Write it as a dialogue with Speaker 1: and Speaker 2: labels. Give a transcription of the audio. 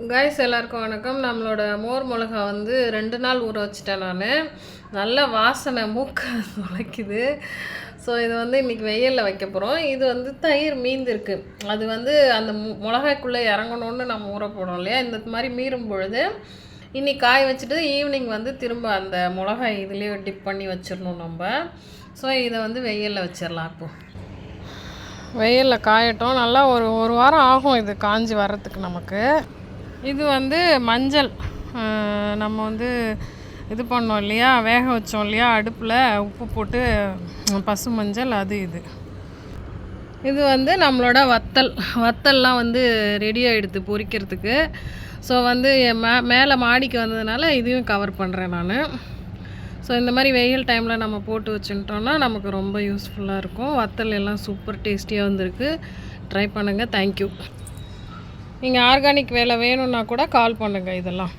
Speaker 1: Guys எல்லாருக்கும் வணக்கம். நம்மளோட மோர் மிளகா வந்து ரெண்டு நாள் ஊற வச்சுட்டேன் நான். நல்ல வாசனை மூக்கு முளைக்குது. ஸோ இது வந்து இன்றைக்கி வெயிலில் வைக்க போகிறோம் இது வந்து தயிர் மீந்திருக்கு அது வந்து அந்த மு- மிளகாய்க்குள்ளே இறங்கணுன்னு நம்ம ஊற போடுறோம் இல்லையா? இந்த மாதிரி மீறும் பொழுது இன்றைக்கி காய வச்சுட்டு ஈவினிங் வந்து திரும்ப அந்த மிளகாய் இதுலேயே டிப் பண்ணி வச்சிடணும் நம்ம. ஸோ இதை வந்து வெயிலில் வச்சிடலாம் இப்போது வெயிலில் காயட்டும். நல்லா ஒரு ஒரு வாரம் ஆகும் இது காஞ்சி வர்றதுக்கு நமக்கு. இது வந்து மஞ்சள். நம்ம வந்து இது பண்ணோம் இல்லையா? வேக வச்சோம் இல்லையா? அடுப்பில் உப்பு போட்டு பசு மஞ்சள் அது இது. இது வந்து நம்மளோட வத்தல். வத்தல்லாம் வந்து ரெடி ஆகிடுது பொரிக்கிறதுக்கு ஸோ வந்து என் மே மேலே மாடிக்கு வந்ததுனால இதையும் கவர் பண்ணுறேன் நான். ஸோ இந்த மாதிரி வெயில் டைமில் நம்ம போட்டு வச்சுட்டோம்னா நமக்கு ரொம்ப யூஸ்ஃபுல்லாக இருக்கும். வத்தல் எல்லாம் சூப்பர் டேஸ்டியாக வந்திருக்கு. ட்ரை பண்ணுங்கள் தேங்க்யூ நீங்கள் ஆர்கானிக் வேலை வேணும்னா கூட கால் பண்ணுங்கள் இதெல்லாம்.